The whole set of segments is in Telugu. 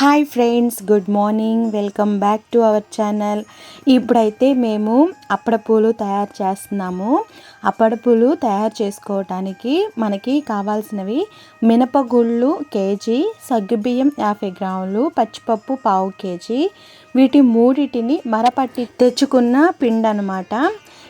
Hi friends good morning. Welcome back to our channel. ఇప్పుడైతే మేము అప్పడపూలు తయారు చేస్తున్నాము. అప్పడపూలు తయారు చేసుకోవటానికి మనకి కావాల్సినవి మినపగుళ్ళు కేజీ సగ్గుబియ్యం యాభై గ్రాములు పచ్చిపప్పు పావు కేజీ వీటి మూడిటిని మరపట్టి తెచ్చుకున్న పిండి అనమాట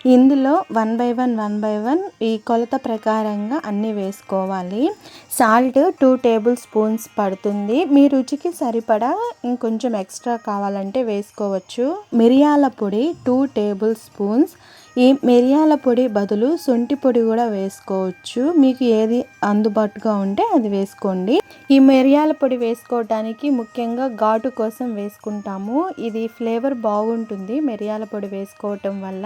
ఇందులో one by one one by one ఈ కొలత ప్రకారంగా అన్నీ వేసుకోవాలి. సాల్ట్ టూ టేబుల్ స్పూన్స్ పడుతుంది. మీ రుచికి సరిపడా ఇంకొంచెం ఎక్స్ట్రా కావాలంటే వేసుకోవచ్చు. మిరియాల పొడి టూ టేబుల్ స్పూన్స్. ఈ మిరియాల పొడి బదులు సొంటి పొడి కూడా వేసుకోవచ్చు. మీకు ఏది అందుబాటుగా ఉంటే అది వేసుకోండి. ఈ మిరియాల పొడి వేసుకోవటానికి ముఖ్యంగా ఘాటు కోసం వేసుకుంటాము. ఇది ఫ్లేవర్ బాగుంటుంది మిరియాల పొడి వేసుకోవటం వల్ల.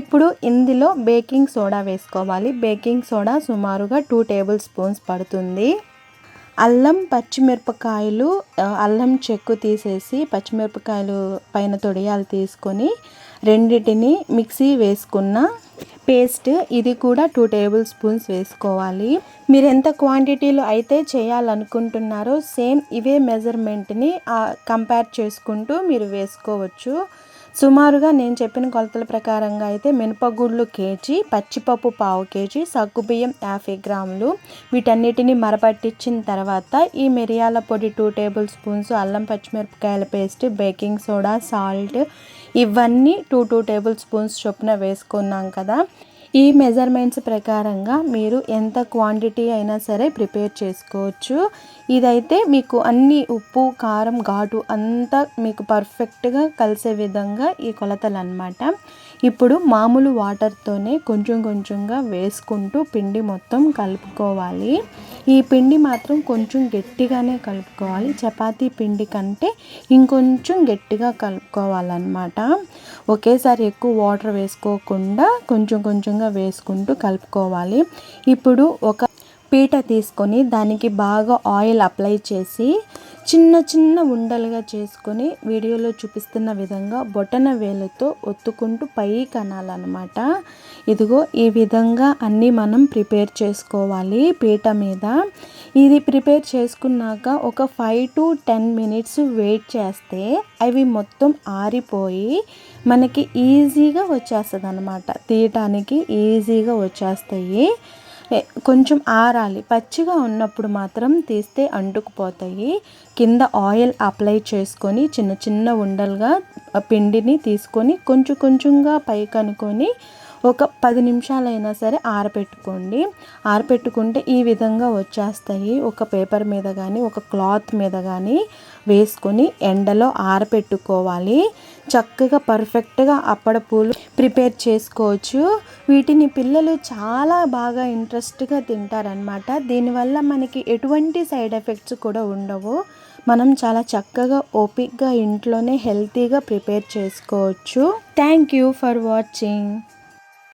ఇప్పుడు ఇందులో బేకింగ్ సోడా వేసుకోవాలి. బేకింగ్ సోడా సుమారుగా టూ టేబుల్ స్పూన్స్ పడుతుంది. అల్లం పచ్చిమిరపకాయలు అల్లం చెక్కు తీసేసి పచ్చిమిరపకాయలు పైన తొడియాలు తీసుకొని రెండిటిని మిక్సీ వేసుకున్న పేస్ట్. ఇది కూడా టూ టేబుల్ స్పూన్స్ వేసుకోవాలి. మీరు ఎంత క్వాంటిటీలో అయితే చేయాలనుకుంటున్నారో సేమ్ ఇవే మెజర్మెంట్ని కంపేర్ చేసుకుంటూ మీరు వేసుకోవచ్చు. సుమారుగా నేను చెప్పిన కొలతల ప్రకారంగా అయితే మినపగుళ్ళు కేజీ పచ్చిపప్పు పావు కేజీ సగ్గుబియ్యం యాభై గ్రాములు. వీటన్నిటిని మరపట్టించిన తర్వాత ఈ మిరియాల పొడి టూ టేబుల్ స్పూన్స్ అల్లం పచ్చిమిరపకాయల పేస్ట్ బేకింగ్ సోడా సాల్ట్ ఇవన్నీ టూ టూ టేబుల్ స్పూన్స్ చొప్పున వేసుకున్నాం కదా. ఈ మెజర్మెంట్స్ ప్రకారంగా మీరు ఎంత క్వాంటిటీ అయినా సరే ప్రిపేర్ చేసుకోవచ్చు. ఇదైతే మీకు అన్ని ఉప్పు కారం ఘాటు అంతా మీకు పర్ఫెక్ట్గా కలిసే విధంగా ఈ కొలతలు అనమాట ఇప్పుడు మామూలు వాటర్తోనే కొంచెం కొంచెంగా వేసుకుంటూ పిండి మొత్తం కలుపుకోవాలి. ఈ పిండి మాత్రం కొంచెం గట్టిగానే కలుపుకోవాలి. చపాతీ పిండి కంటే ఇంకొంచెం గట్టిగా కలుపుకోవాలన్నమాట. ఒకేసారి ఎక్కువ వాటర్ వేసుకోకుండా కొంచెం కొంచెంగా వేసుకుంటూ కలుపుకోవాలి. ఇప్పుడు ఒక పీట తీసుకొని దానికి బాగా ఆయిల్ అప్లై చేసి చిన్న చిన్న ఉండలుగా చేసుకొని వీడియోలో చూపిస్తున్న విధంగా బొటన వేలతో ఒత్తుకుంటూ పై కనాలన్నమాట ఇదిగో ఈ విధంగా అన్నీ మనం ప్రిపేర్ చేసుకోవాలి పీట మీద. ఇది ప్రిపేర్ చేసుకున్నాక ఒక five to ten minutes wait చేస్తే అవి మొత్తం ఆరిపోయి మనకి ఈజీగా వచ్చేస్తుంది అనమాట తీయటానికి ఈజీగా వచ్చేస్తాయి. కొంచెం ఆరాలి. పచ్చిగా ఉన్నప్పుడు మాత్రం తీస్తే అంటుకుపోతాయి. కింద ఆయిల్ అప్లై చేసుకొని చిన్న చిన్న ఉండలుగా పిండిని తీసుకొని కొంచెం కొంచెంగా పైకి అనుకొని ఒక పది నిమిషాలైనా సరే ఆరపెట్టుకోండి. ఆరపెట్టుకుంటే ఈ విధంగా వచ్చేస్తాయి. ఒక పేపర్ మీద కానీ ఒక క్లాత్ మీద కానీ వేసుకొని ఎండలో ఆరపెట్టుకోవాలి. చక్కగా పర్ఫెక్ట్గా అప్పడ పూలు ప్రిపేర్ చేసుకోవచ్చు. వీటిని పిల్లలు చాలా బాగా ఇంట్రెస్ట్గా తింటారనమాట దీనివల్ల మనకి ఎటువంటి సైడ్ ఎఫెక్ట్స్ కూడా ఉండవు. మనం చాలా చక్కగా ఓపిక్గా ఇంట్లోనే హెల్తీగా ప్రిపేర్ చేసుకోవచ్చు. Thank you for watching.